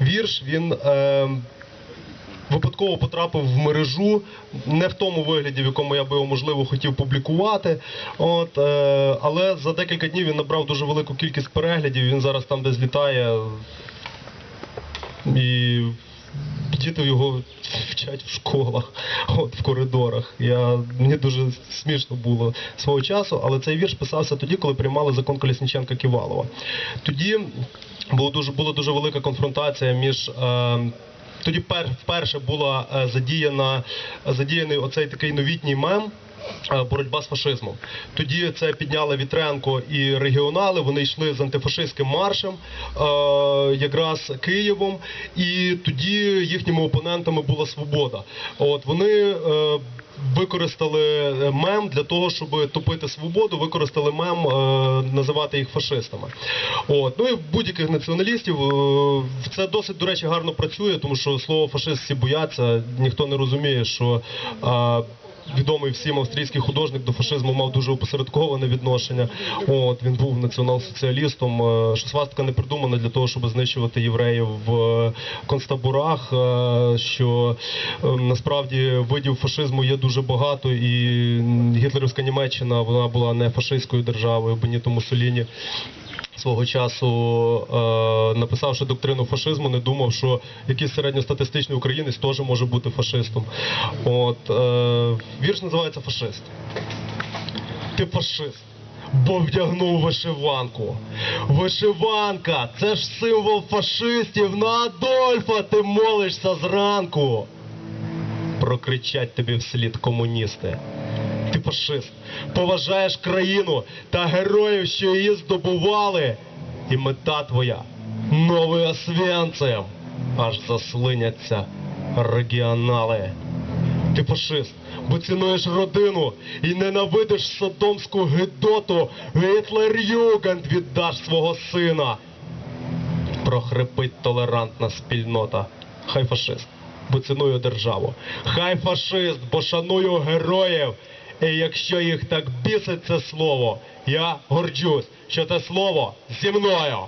вірш він е, випадково потрапив в мережу, не в тому вигляді, в якому я би його можливо хотів публікувати. От, е, але за декілька днів він набрав дуже велику кількість переглядів. Він зараз там десь літає. І діти його вчать в школах, от в коридорах. Я, мені дуже смішно було свого часу, але цей вірш писався тоді, коли приймали закон Колісніченка Ківалова. Тоді була дуже, була дуже велика конфронтація між. Е, тоді пер, вперше була е, задіяна, задіяний оцей такий новітній мем. е, Боротьба з фашизмом. Тоді це підняли Вітренко і регіонали. Вони йшли з антифашистським маршем, якраз Києвом. І тоді їхніми опонентами була свобода. От вони використали мем для того, щоб топити свободу, використали мем, е, називати їх фашистами. От. Ну і будь-яких націоналістів е, це досить, до речі, гарно працює, тому що слово фашист всі бояться, ніхто не розуміє, що. Відомий всім австрійський художник до фашизму мав дуже опосередковане відношення. От він був націонал-соціалістом. Е, Що свастика не придумана для того, щоб знищувати євреїв в е, концтаборах. е, Що насправді видів фашизму є дуже багато, і гітлерівська Німеччина вона була не фашистською державою, Беніто Муссоліні свого часу, написавши доктрину фашизму, не думав, що якийсь середньостатистичний українець теж може бути фашистом. От е, вірш називається Фашист. Ти фашист. Бо вдягнув вишиванку. Вишиванка це ж символ фашистів. На Адольфа ти молишся зранку. Прокричать тобі вслід комуністи. Ти фашист, поважаєш країну та героїв, що її здобували. І мета твоя новий освянцем. Аж заслиняться регіонали. Ти фашист, бо цінуєш родину і ненавидиш содомську гидоту. Гітлер-Югенд віддаш свого сина. Прохрипить толерантна спільнота. Хай фашист, бо ціную державу. Хай фашист, бо шаную героїв. І якщо їх так бісить це слово, я горджусь, що це слово зі мною.